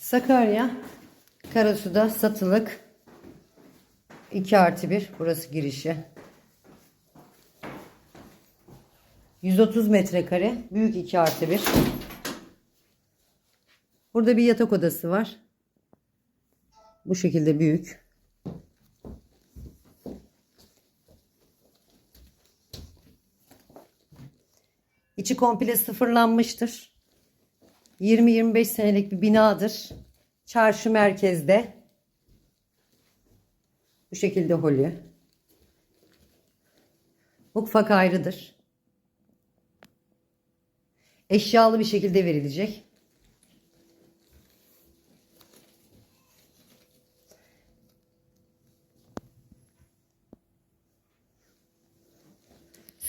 Sakarya Karasu'da satılık 2 artı 1 burası girişi. 130 metrekare büyük 2 artı 1 burada bir yatak odası var. Bu şekilde büyük. İçi komple sıfırlanmıştır 20-25 senelik bir binadır. Çarşı merkezde. Bu şekilde holü. Mutfak ayrıdır. Eşyalı bir şekilde verilecek.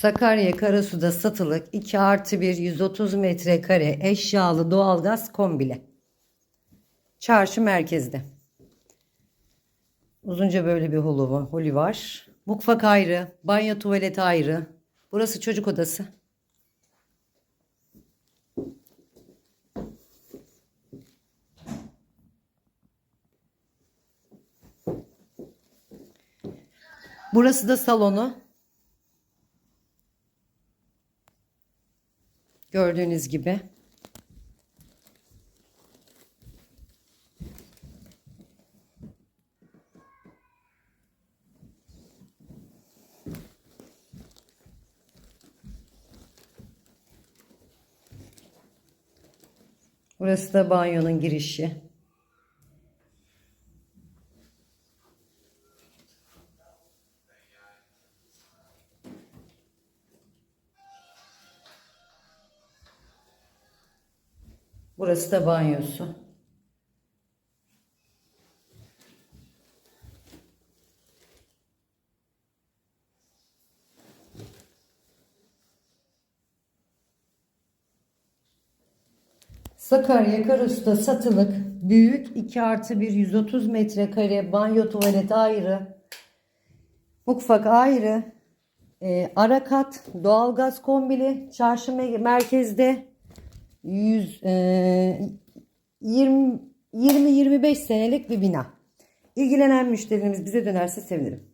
Sakarya Karasu'da satılık 2 artı 1 130 metrekare eşyalı doğalgaz kombile. Çarşı merkezde. Uzunca böyle bir holu holi var. Mutfak ayrı, banyo tuvalet ayrı. Burası çocuk odası. Burası da salonu. Gördüğünüz gibi. Burası da banyonun girişi. Burası da banyosu. Sakarya Karasu'da satılık büyük 2 artı 1 130 metrekare banyo tuvalet ayrı mutfak ayrı e, ara kat doğalgaz kombili çarşı me- merkezde 100 e, 20 20-25 senelik bir bina. İlgilenen müşterimiz bize dönerse sevinirim.